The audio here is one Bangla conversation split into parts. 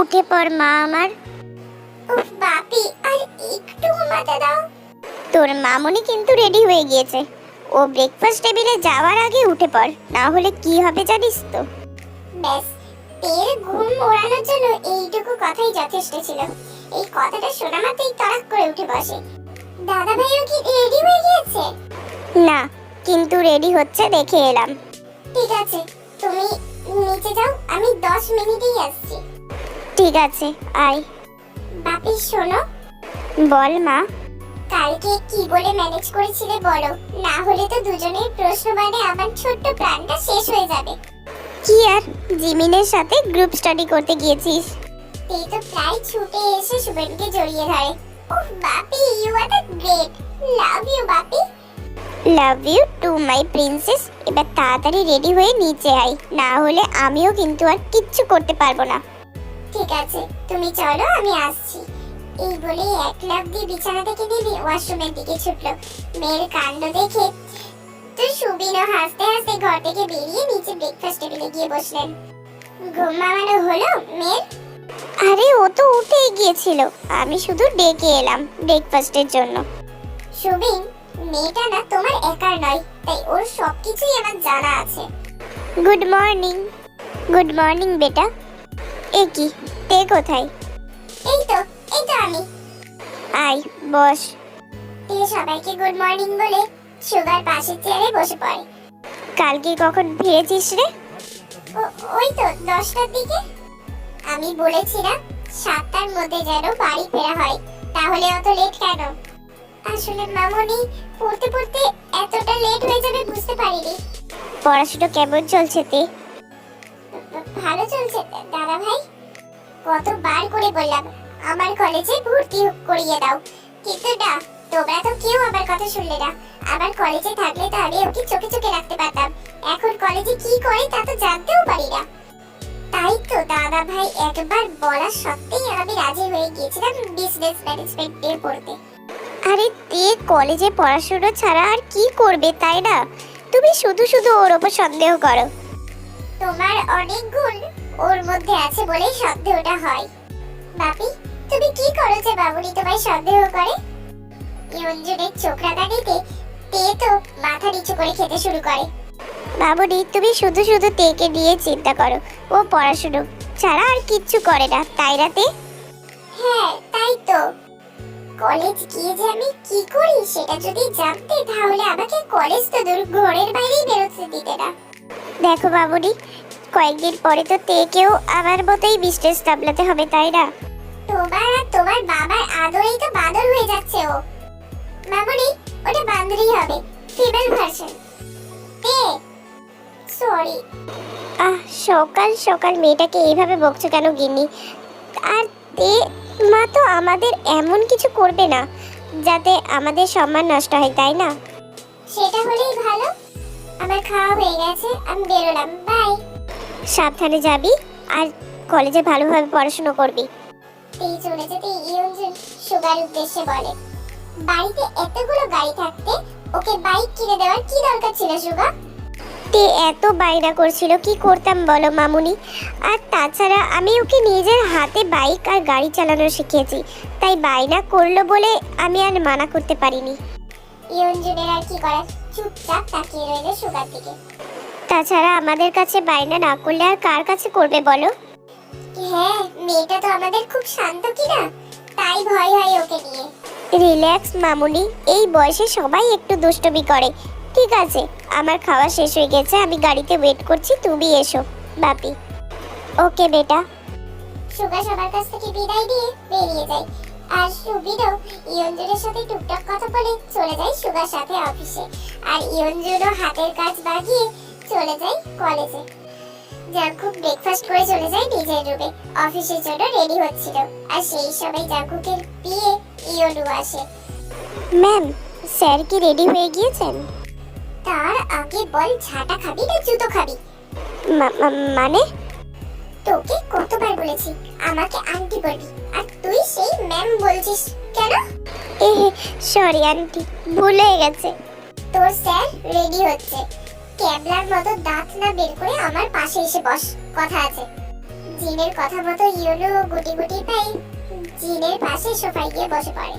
উঠে পড় মা আমার। উফ বাপি আর একটু ঘুমাতে দাও। তোর মামুনি কিন্তু রেডি হয়ে গিয়েছে। ও ব্রেকফাস্ট টেবিলে যাওয়ার আগে উঠে পড় না হলে কি হবে জানিস তো? ব্যাস তের ঘুম ওড়ানোর জন্য এইটুকু কথাই যথেষ্ট ছিল। এই কথাটা শোনা মাত্রই তড়াক করে উঠে বসে। দাদা ভাইও কি রেডি হয়ে গিয়েছে? না কিন্তু রেডি হচ্ছে দেখে এলাম। ঠিক আছে তুমি নিচে যাও আমি দশ মিনিটেই আসছি। ঠিক আছে আয়। বাপি শোনো। বল মা। কালকে কি বলে ম্যানেজ করেছিলে বলো? না হলে তো দুজনের প্রশ্ন মানে আমার ছোট্ট প্ল্যানটা শেষ হয়ে যাবে। কি আর জিমিনের সাথে গ্রুপ স্টাডি করতে গিয়েছিস? তে তো প্রায় ছুটে এসে সুবেনকে জড়িয়ে ধরে। Oh Bapi you are the great love you Bapi. Love you too my princess এবার তাড়াতাড়ি রেডি হয়ে নিচে আয়। না হলে আমিও কিন্তু আর কিচ্ছু করতে পারব না। ঠিক আছে তুমি চলো আমি আসছি। এই বলে এক লাফ দিয়ে বিছানা থেকে নেমে ওয়াশরুমের দিকে ছুটলো। মেয়ের কাণ্ড দেখে তো সুবিনও হাসতে হাসতে ঘর থেকে বেরিয়ে নিচে ব্রেকফাস্ট টেবিলে গিয়ে বসলেন। ঘুম মামানো হলো মেয়ের? আরে ও তো উঠেই গিয়েছিল। আমি শুধু ডেকে এলাম ব্রেকফাস্টের জন্য। সুবিন মেয়েটা না তোমার একার নয় তাই ওর সবকিছুই আমার জানা আছে। গুড মর্নিং গুড মর্নিং বেটা। এ কি তে কোথায়? এই তো এই তো আমি। আয় বস। তে সবাইকে গুড মর্নিং বলে সুগার পাশের চেয়ারে বসে পড়ে। কালকে কখন ফিরেছিস রে? ও- ওই তো দশটার দিকে। আমি বলেছিলাম সাতটার মধ্যে যেন বাড়ি ফেরা হয় তাহলে অত লেট কেন? আসলে মামনি পড়তে পড়তে এতটা লেট হয়ে যাবে বুঝতে পারিনি। পড়াশোনা কেমন চলছে তে? ভালো চলছে দাদা ভাই? কতবার করে বললাম, আমার কলেজে ভর্তি করিয়ে দাও। কিন্তু না, তোমরা তো কেউ আমার কথা শুনলে না। আমার কলেজে থাকলে তো আমি ওকে চোখে চোখে রাখতে পারতাম। এখন কলেজে কি করে তা তো জানতেও পারি না। তাই তো দাদা ভাই একবার বলা সত্ত্বেই আমি রাজি হয়ে গিয়েছিলাম বিজনেস ম্যানেজমেন্ট নিয়ে পড়তে। আরে তে, কলেজে পড়াশোনা ছাড়া আর কি করবে তাই না? তুমি শুধু শুধু ওর ওপর সন্দেহ করো। তোমার অনেক গুণ। ওর মধ্যে আছে বলেই সন্দেহটা হয়। বাপি, তুমি কি করো যে বাবুনি তোমায় সন্দেহ করে? ইয়ঞ্জনের চোখ রাগানিতে তে তো মাথা নিচু করে খেতে শুরু করে। বাবুনি, তুমি শুধু শুধু তেকে নিয়ে চিন্তা করো, ও পড়াশুনো ছাড়া আর কিচ্ছু করে না, তাই রাতে হ্যাঁ তাই তো। কলেজ গিয়ে যে আমি কি করি সেটা যদি জানতে, তাহলে আমাকে কলেজ তো দূর, ঘরের বাইরেই বেরোতে দিতে না। দেখো বাবুনি কয়েকদিন পরে তো তেকেও আমার মতোই বিজনেস সামলাতে হবে তাই না? তোমার আর তোমার বাবার আদরেই তো বাদর হয়ে যাচ্ছে ও। মামুনি ওটা বান্দরই হবে ফিমেল ভার্সন তে সরি আহ সকাল সকাল মেয়েটাকে এইভাবে বকছো কেন গিনি আর তে মা তো আমাদের এমন কিছু করবে না যাতে আমাদের সম্মান নষ্ট হয় তাই না? সেটা হলেই ভালো। আমার খাওয়া হয়ে গেছে আমি বেরোলাম। বাই সাবধানে যাবি আর কলেজে ভালোভাবে পড়াশুনো করবি। তেই চলে যেতে ইয়ঞ্জন সুগার উদ্দেশ্যে বলে, বাড়িতে এতগুলো গাড়ি থাকতে ওকে বাইক কিনে দেওয়ার কি দরকার ছিল সুগা? তে এত বাইনা করছিল, কি করতাম বলো মামুনি? আর তাছাড়া আমি ওকে নিজের হাতে বাইক আর গাড়ি চালানো শিখিয়েছি তাই বাইনা করল বলে আমি আর মানা করতে পারিনি। ইয়ঞ্জনের আর কি করার? চুপচাপ তাকিয়ে রইল সুগার দিকে। তাছাড়া আমাদের কাছে বাইনা না করলে আর কার কাছে করবে বলো? হ্যাঁ মেয়েটা তো আমাদের খুব শান্ত কিনা? তাই ভয় হয় ওকে নিয়ে। রিল্যাক্স মামুনি। এই বয়সে সবাই একটু দুষ্টমি করে। ঠিক আছে আমার খাওয়া শেষ হয়ে গেছে আমি গাড়িতে ওয়েট করছি তুমি এসো। বাপি। ওকে বেটা। সুগা সবার কাছ থেকে বিদায় দিয়ে বেরিয়ে যায়। আর সুবিরও ইয়ঞ্জনের সাথে টুকটাক কথা বলে চলে যায় সুগার সাথে অফিসে। আর ইয়ঞ্জনও হাতের কাজ বাগিয়ে চলে যাই কলেজে জাঙ্কুক ব্রেকফাস্ট করে চলে যায় নিজের রুমে অফিসের জন্য রেডি হচ্ছিল। আর সেই সময় জাঙ্কুকের বিয়ে ইয়নু আসে। ম্যাম স্যার কি রেডি হয়ে গিয়েছেন? তার আগে বল ঝাঁটা খাবি না জুতো খাবি? মানে? তোকে কতবার বলেছি আমাকে আন্টি বলবি। আর তুই সেই ম্যাম বলছিস কেন? এ সরি আন্টি ভুলে গেছে। তোর স্যার রেডি হচ্ছে। ক্যাবলার মতো দাঁত না বের করে আমার পাশে এসে বস কথা আছে। জিনের কথা মতো ইয়োনো গুটি গুটি পাই জিনের পাশে সোফায় গিয়ে বসে পড়ে।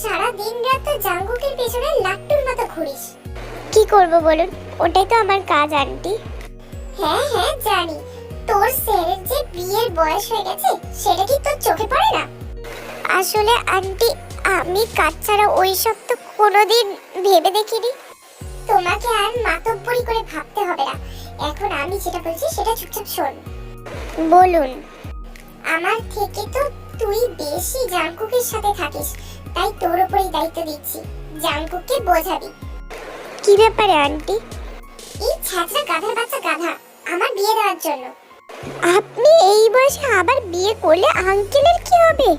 সারা দিন রাত তো জাঙ্গুকের পেছনে লাট্টুর মতো ঘুরিস। কি করব বলুন? ওটাই তো আমার কাজ আন্টি। হ্যাঁ হ্যাঁ জানি। তোর স্যারের যে বিয়ের বয়স হয়ে গেছে সেটা কি তোর চোখে পড়ে না? আসলে আন্টি আমি কাজ ছাড়া ওই সব তো কোনোদিন ভেবে দেখিনি। তোমাকে আর মাতব্বরি করে ভাবতে হবে না। এখন আমি যেটা বলছি সেটা চুপচাপ শোন। বলুন আমার থেকে তো তুই বেশি জাঙ্কুকের সাথে থাকিস তাই তোর উপরেই দায়িত্ব দিচ্ছি। জাঙ্কুককে বোঝাবি। কি ব্যাপারে আন্টি? এই ছাত্রা গাধার বাচ্চা গাধা আমার বিয়ে দেওয়ার জন্য। আপনি এই বয়সে আবার বিয়ে করলে আঙ্কেলের কি হবে?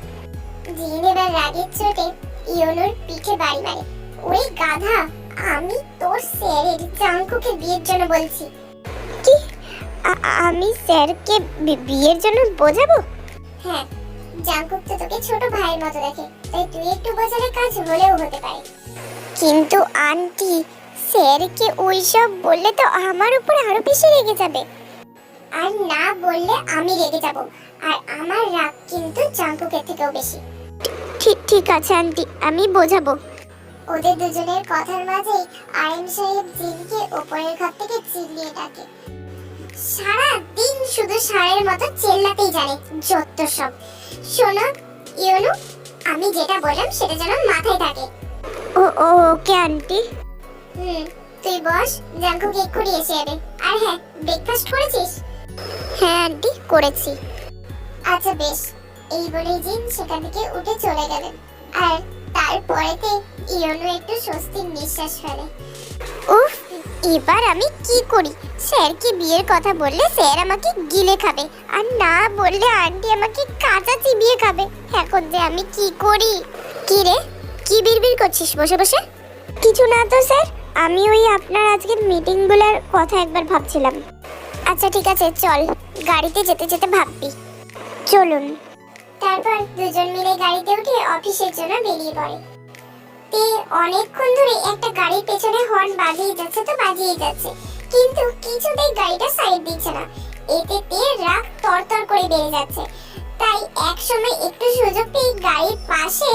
জিন এবার রাগের চোটে ইয়োনোর পিঠে বাড়ি মারে ওই গাধা আমি তোর স্যারের জাঙ্কুকে বিয়ের জন্য বলছি। কি? আমি স্যারকে বিয়ের জন্য বোঝাবো? হ্যাঁ জাঙ্কুক তো তোকে ছোট ভাইয়ের মতো দেখে, তাই তুই একটু বোঝালে কাজ হলেও হতে পারে। কিন্তু আন্টি, স্যারকে ওইসব বললে তো আমার উপরে আরও বেশি রেগে যাবে। আর না বললে আমি রেগে যাব, আর আমার রাগ কিন্তু জাঙ্কুকের থেকেও বেশি। ঠিক ঠিক আছে আন্টি, আমি বোঝাবো। ওদের দুজনের কথার মাঝেই আইন সাহেব জিনকে ওপরের ঘর থেকে চিল্লিয়ে ডাকে। সারা দিন শুধু সারের মতো চেল্লাতেই জানে যত সব। শোনো ইউনু আমি যেটা বললাম সেটা যেন মাথায় থাকে। ও ও ওকে আন্টি। হুম তুই বস জাঙ্কুক এক্ষুনি এসে যাবে। আর হ্যাঁ ব্রেকফাস্ট করেছিস? হ্যাঁ আন্টি করেছি। আচ্ছা বেশ। এই বলেই জিন সেখান থেকে উঠে চলে গেলেন। আর তারপরেতে ইয়নো একটু স্বস্তির নিঃশ্বাস ফেলে। উফ এবার আমি কি করি? স্যারকে বিয়ের কথা বললে স্যার আমাকে গিলে খাবে। আর না বললে আন্টি আমাকে কাঁচা চিবিয়ে খাবে। এখন যে আমি কি করি? কি রে? কি বিড়বিড় করছিস? বসে বসে। কিছু না তো স্যার আমি ওই আপনার আজকের মিটিংগুলোর কথা একবার ভাবছিলাম। আচ্ছা ঠিক আছে চল। গাড়িতে যেতে যেতে ভাববি। চলুন। তারপর দুজন মিলে গাড়িতে উঠে অফিসের জন্য বেরিয়ে পড়ে। তে অনেকক্ষণ ধরে একটা গাড়ির পেছনে হর্ন বাজিয়ে যাচ্ছে তো বাজিয়ে যাচ্ছে। কিন্তু কিছুতেই গাড়িটা সাইড দিচ্ছে না। এতে তে রাগ তরতর করে বেড়ে যাচ্ছে। তাই এক সময় একটু সুযোগ পেয়ে গাড়ির পাশে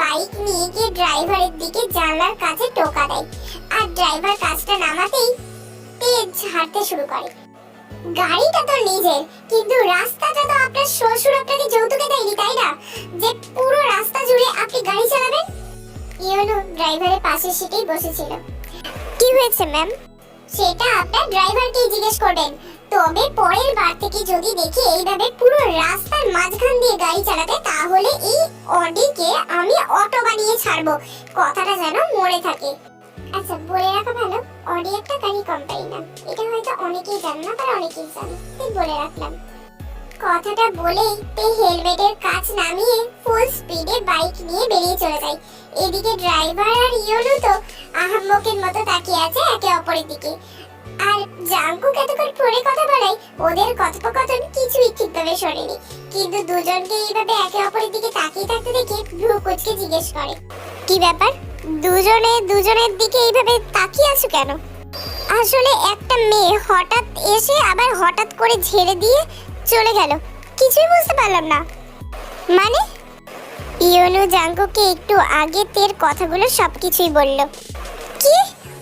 বাইক নিয়ে গিয়ে ড্রাইভারের দিকে জানলার কাছে টোকা দেয়। আর ড্রাইভার কাজটা নামাতেই তে ঝাড়তে শুরু করে। গাড়িটা তো নিজের, কিন্তু রাস্তাটা তো আপনার শ্বশুর আপনাকে যৌতুকে দেয়নি, তাই না? যে পুরো রাস্তা জুড়ে আপনি গাড়ি চালাবেন? ইয়োনো ড্রাইভারের পাশের সিটেই বসেছিল। কি হয়েছে, ম্যাম? সেটা আপনার ড্রাইভারকেই জিজ্ঞেস করবেন। তবে পরের বার থেকে যদি দেখি এইভাবে পুরো রাস্তার মাঝখান দিয়ে গাড়ি চালাতে তাহলে এই অডিকে আমি অটো বানিয়ে ছাড়বো। কথাটা যেন মনে থাকে। আচ্ছা বলে রাখা ভালো। অডি একটা গাড়ি কোম্পানি না এটা হয়তো অনেকেই জানে না তার অনেকেই জানে। তাই বলে রাখলাম। কথাটা বলেই তে হেলমেটের কাজ নামিয়ে ফুল স্পিডে বাইক নিয়ে বেরিয়ে চলে যায়। এদিকে ড্রাইভার আর ইয়োনো তো আহাম্মকের মতো তাকিয়ে আছে একে অপরের দিকে। আর জাঙ্কুক এতক্ষণ ফোনে কথা বলাই ওদের কথোপকথন কিছুই ঠিকভাবে শোনেনি। কিন্তু দুজনকে এইভাবে একে অপরের দিকে তাকিয়ে থাকতে দেখে ভ্রু কুচকে জিজ্ঞেস করে, কি ব্যাপার? দুজনে দুজনের দিকে এইভাবে তাকিয়ে আছো কেন? আসলে একটা মেয়ে হঠাৎ এসে আবার হঠাৎ করে ঝেড়ে দিয়ে চলে গেল। কিছুই বুঝতে পারলাম না। মানে? ইয়োনো জাঙ্গোকে একটু আগে তের কথাগুলো সবকিছুই বলল। কি?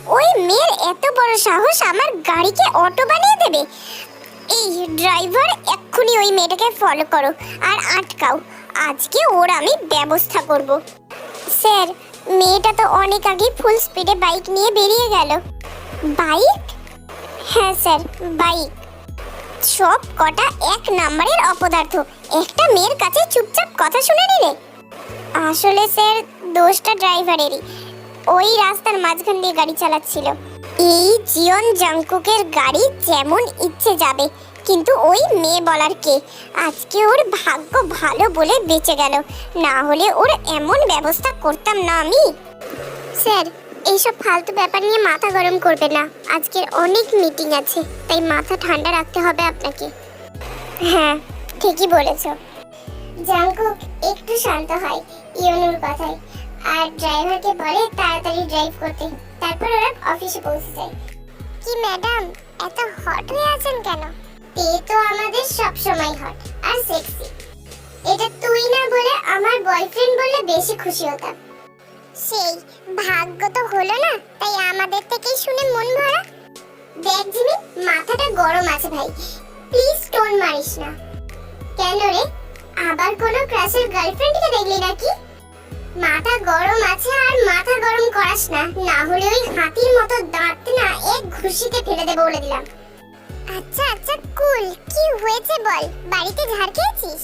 ওই মেয়ের এত বড় সাহস আমার গাড়িকে অটো বানিয়ে দেবে? এই ড্রাইভার, এক্ষুনি ওই মেয়েটাকে ফলো করো আর আটকাও। আজকে ওর আমি ব্যবস্থা করব। স্যার মেয়েটা তো অনেক আগে ফুল স্পিডে বাইক নিয়ে বেরিয়ে গেল। বাইক হ্যাঁ স্যার বাইক সব কটা এক নাম্বারের অপদার্থ। একটা মেয়ের কাছে চুপচাপ কথা শুনে নিলে? আসলে স্যার দোষটা ড্রাইভারেরই ওই রাস্তার মাঝখান দিয়ে গাড়ি চালাচ্ছিল। এই জিয়ন জাংকুকের গাড়ি যেমন ইচ্ছে যাবে কিন্তু ওই মেয়ে বলার কে? আজকে ওর ভাগ্য ভালো বলে বেঁচে গেল। না হলে ওর এমন ব্যবস্থা করতাম না আমি। স্যার এইসব ফালতু ব্যাপার নিয়ে মাথা গরম করবে না। আজকের অনেক মিটিং আছে তাই মাথা ঠান্ডা রাখতে হবে আপনাকে। হ্যাঁ ঠিকই বলেছ। জাঙ্কুক একটু শান্ত হয় ইয়োনোর কথায়। আর ড্রাইভারকে বলে তাড়াতাড়ি ড্রাইভ করতে। তারপর ওরা অফিসে পৌঁছে যায়। কি ম্যাডাম এত হট হয়ে আছেন কেন? তে তো আমাদের সব সময় হট আর সেক্সি এটা তুই না বলে আমার বয়ফ্রেন্ড বললে বেশি খুশি হতাম। সেই, ভাগ্য তো হলো না, তাই আমাদের থেকেই শুনে মন ভরা। দেখ জিমি, মাথাটা গরম আছে ভাই প্লিজ টোন মারিস না। কেন রে, আবার কোনো ক্লাসের গার্লফ্রেন্ডকে দেখলি নাকি? মাথা গরম আছে আর মাথা গরম করাস না না হলে ওই হাতির মতো দাঁত না এক ঘুষিতে ফেলে দেবো বলে দিলাম। আচ্ছা আচ্ছা কুল কি হয়েছে বল? বাড়িতে ঝাড় খেয়েছিস?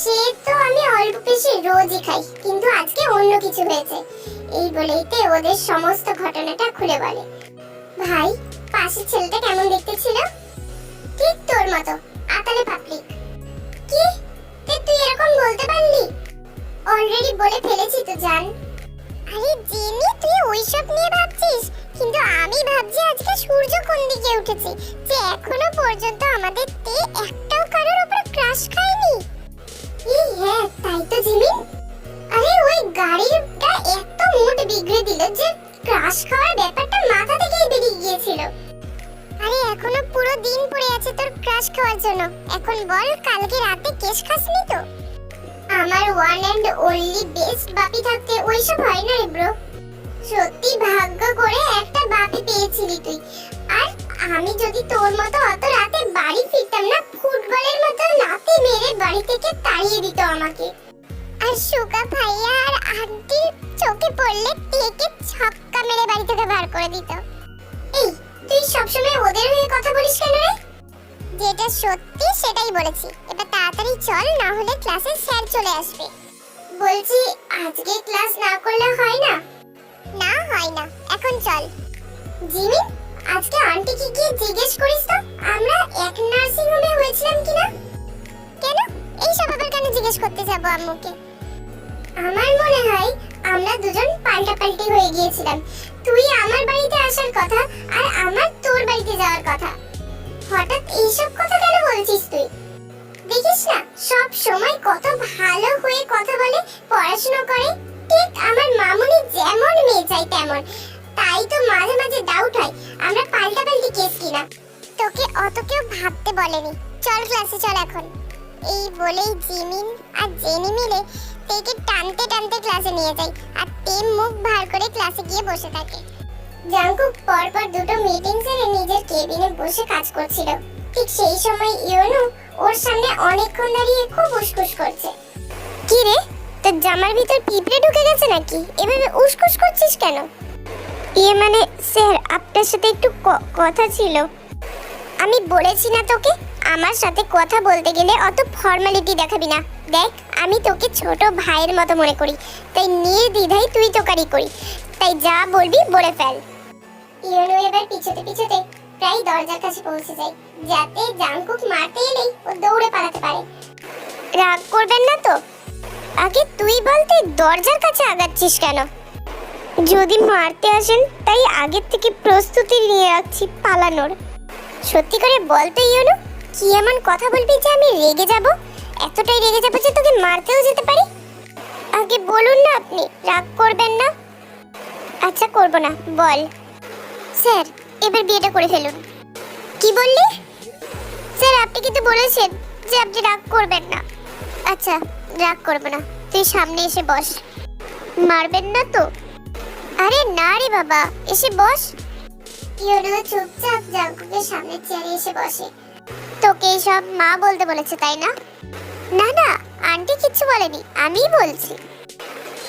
সে তো আমি অল্প বেশি রোজই খাই কিন্তু আজকে অন্য কিছু হয়েছে। এই বলেইতে ওদের সমস্ত ঘটনাটা খুলে বলে। ভাই পাশের ছেলেটা কেমন দেখতে ছিল? ঠিক তোর মতো আতালে পাবলিক কি? তে তুই এরকম বলতে পারলি? অলরেডি বলে ফেলেছি তো জান। আরে জেনি তুই ওইসব নিয়ে ভাবছিস? কিন্তু আমি ভাবছি আজকে সূর্য কোন দিকে উঠেছে? যে এখনও পর্যন্ত আমাদের তে একটাও কারোর উপর ক্রাশ খায়নি। এই হ্যাঁ তাই তো জিমি। আরে ওই গাড়িটা এত মুড বিগড়ে দিল যে ক্রাশ খাওয়ার ব্যাপারটা মাথা থেকেই বেরিয়ে গিয়েছিল। আরে এখনও পুরো দিন পড়ে আছে তোর ক্রাশ খাওয়ার জন্য। এখন বল, কালকে রাতে কেশ খাসনি তো? আমার ওয়ান এন্ড অনলি বেস্ট বাপি থাকতে ওইসব হয় না রে ব্রো সত্যি ভাগ্য করে একটা বাপি পেয়েছিলি তুই। আর আমি যদি তোর মতো অত রাতে বাড়ি ফিরতাম না, ফুটবলের মতো লাথি মেরে বাড়ি থেকে তাড়িয়ে দিত আমাকে। আর সুগা ভাইয়া আর আন্টির চোখে পড়লে টেকে ছক্কা মেরে বাড়ি থেকে বার করে দিত। এই, তুই সবসময় ওদের হয়ে কথা বলিস কেন রে? যেটা সত্যি সেটাই বলেছি। এবার তাড়াতাড়ি চল, না হলে ক্লাসে স্যার চলে আসবে। বলছি, আজকে ক্লাস না করলে হয় না? হয় না। এখন চল। জিমি, আজকে আন্টিকে গিয়ে জিজ্ঞেস করিস তো, আমরা এক নার্সিং হোমে হয়েছিলাম কিনা কেন? এই সব আবার কেন জিজ্ঞেস করতে যাব আম্মুকে? আমার মনে হয় আমরা দুজন পাল্টাপাল্টি হয়ে গিয়েছিলাম। তুই আমার বাড়িতে আসার কথা আর আমার তোর বাড়িতে যাওয়ার কথা। হঠাৎ এইসব কথা কেন বলছিস তুই? দেখিস না, সব সময় কত ভালো হয়ে কথা বলে, পড়াশোনা করে ঠিক আমার মামুনি যেমন মেয়ে চাই তেমন। তাই তো মাঝে মাঝে ডাউট হয়। আমরা পাল্টাপাল্টি কেস কিনা। তোকে অত কেউ ভাবতে বলেনি। চল ক্লাসে চল এখন। এই বলেই জিমিন আর জেনি মিলে তেকে টানতে টানতে ক্লাসে নিয়ে যায় আর তে মুখ ভার করে ক্লাসে গিয়ে বসে থাকে। জাঙ্কুক পরপর দুটো মিটিং সেরে নিজের কেবিনে বসে কাজ করছিল। ঠিক সেই সময় ইয়োনু ওর সামনে অনেকক্ষণ দাঁড়িয়ে খুব উসকুস করছে। কি রে? তোর জামার ভিতর পিঁপড়ে ঢুকে গেছে নাকি? এভাবে উসকুস করছিস কেন? ইয়ে মানে স্যার, আপনার সাথে একটু কথা ছিল। আমি বলেছি না তোকে, আমার সাথে কথা বলতে গেলে অত ফর্মালিটি দেখাবি না। দেখ, আমি তোকে ছোট ভাইয়ের মতো মনে করি। তাই নিয়ে দ্বিধাই তুই তোকারি করি। তাই যা বলবি বলে ফেল। ইয়োনু এবার পিছতে পিছতে প্রায় দরজার কাছে পৌঁছে যায়। যাতে জাঙ্কুক মারতে এলেই ও দৌড়ে পালাতে পারে। রাগ করবেন না তো? আগে তুই বলতে দরজার কাছে আগাচ্ছিস কেন? যদি মারতে আসেন, তাই আগের থেকে প্রস্তুতি নিয়ে রাখছি পালানোর। সত্যি করে বলতো ইয়োনু, কি এমন কথা বলবি যে আমি রেগে যাব? এতটাই রেগে যাব যে তোকে মারতেও যেতে পারি? আগে বলুন না আপনি, রাগ করবেন না? আচ্ছা করব না, বল। স্যার, এবার বিয়েটা করে ফেলুন। কি বললি? স্যার, আপনি কিন্তু বলেছেন যে আপনি রাগ করবেন না। আচ্ছা। রাগ করব না। তুই সামনে এসে বস। মারবেন না তো? আরে না রে বাবা, এসে বস। ইয়োনু চুপচাপ জাঙ্কুকের সামনে চেয়ারে এসে বসে। তোকে সব মা বলতে বলেছে, তাই না? না না, আন্টি কিচ্ছু বলেনি, আমিই বলছি।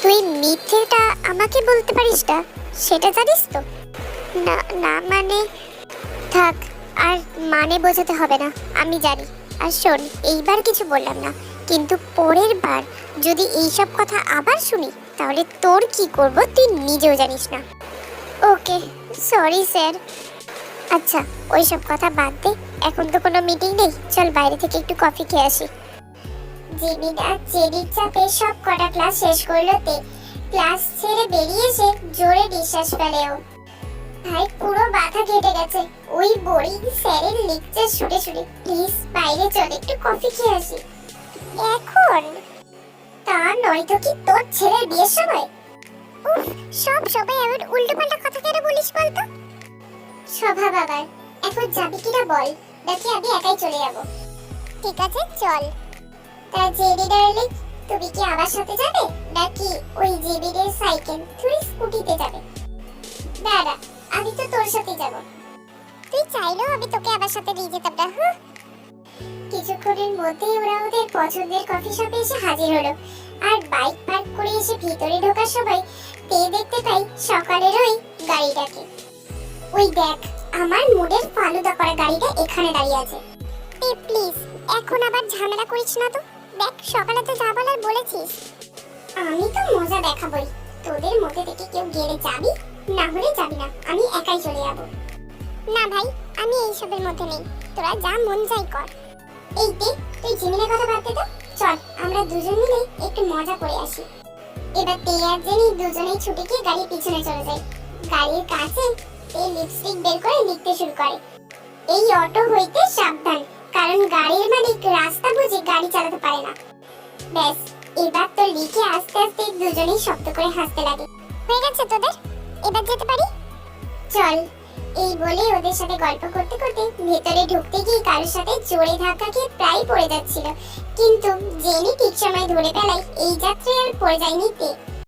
তুই মিথ্যেটা আমাকে বলতে পারিস না, সেটা জানিস তো? না না মানে? থাক, আর মানে বোঝাতে হবে না, আমি জানি। আর শোন, এইবার কিছু বললাম না। কিন্তু পরের বার যদি এইসব কথা আবার শুনি, তাহলে তোর কি করব তুই নিজেও জানিস না। Okay, sorry sir. আচ্ছা ওইসব কথা বাদ দে, এখন তো কোনো মিটিং নেই, চল বাইরে থেকে একটু কফি খেয়ে আসি। জিমিনা জেডির চাপে সব কটা ক্লাস শেষ করল তে। ক্লাস ছেড়ে বেরিয়ে এসে জোরে নিঃশ্বাস ফেলেও ভাই, পুরো মাথা কেটে গেছে। ওই বোরিং স্যারের লেকচার শুনে শুনে প্লিজ বাইরে চল, একটু কফি খেয়ে আসি। এখন? তা নয়তো কি তোর ছেলের বিয়ের সময়? উফ, সব সবাই এমন উল্টো পাল্টা কথা কেন বলিস বলতো? স্বভাব আবার এখন যাবি কিনা বল? নাকি আমি একাই চলে যাব। ঠিক আছে, চল। তা জেডি ডার্লিং, তুমি কি আমার সাথে যাবে? নাকি ওই জেবিদের সাইকেল থুড়ি স্কুটিতে যাবে? না না আমি তো তোর সাথে যাব। তুই চাইলেও আমি তোকে আমার সাথে নিয়ে যেতাম না হ্যাঁ? কিছুক্ষণের মধ্যেই ওরা ওদের পছন্দের কফি শপে এসে হাজির হলো। আর বাইক পার্ক করে এসে ভিতরে ঢোকার সময় তে দেখতে পাই সকালের ওই গাড়িটাকে। ওই দেখ, আমার মুডের ফালুদা করা গাড়িটা এখানে দাঁড়িয়ে আছে। এ প্লিজ এখন আবার ঝামেলা করিস না তো? দেখ, সকালে তো যা বলার বলেছিস। আমি তো মজা দেখাবই। তোদের মধ্যে থেকে কেউ গেলে যাবি? না হলে যাবি না, আমি একাই চলে যাব। না ভাই, আমি এইসবের মধ্যে নেই। তোরা যা মন চাই কর। এই তে তুই জিমিনের কথা দে তো। চল, আমরা দুজন মিলে একটু মজা করে আসি। এবার তে আর জেনি দুজনেই ছুটে গিয়ে গাড়ির পিছনে চলে যায়। গাড়ির কাছে তে লিপস্টিক বের করে লিখতে শুরু করে। এই অটো হইতে সাবধান, কারণ গাড়ির মালিক রাস্তা বুঝে গাড়ি চালাতে পারে না। ব্যাস, এবার তো লিখে আস্তে আস্তে দুজনেই শব্দ করে হাসতে লাগে। হয়ে গেছে তোদের? এবার যেতে পারি? চল এই বলে ওদের সাথে গল্প করতে করতে ভেতরে ঢুকতে গিয়ে কারোর সাথে জোরে ধাক্কা খেয়ে প্রায় পড়ে যাচ্ছিল। কিন্তু জেনি ঠিক সময় ধরে ফেলায় এই যাত্রায় আর পড়ে যায়নি তে।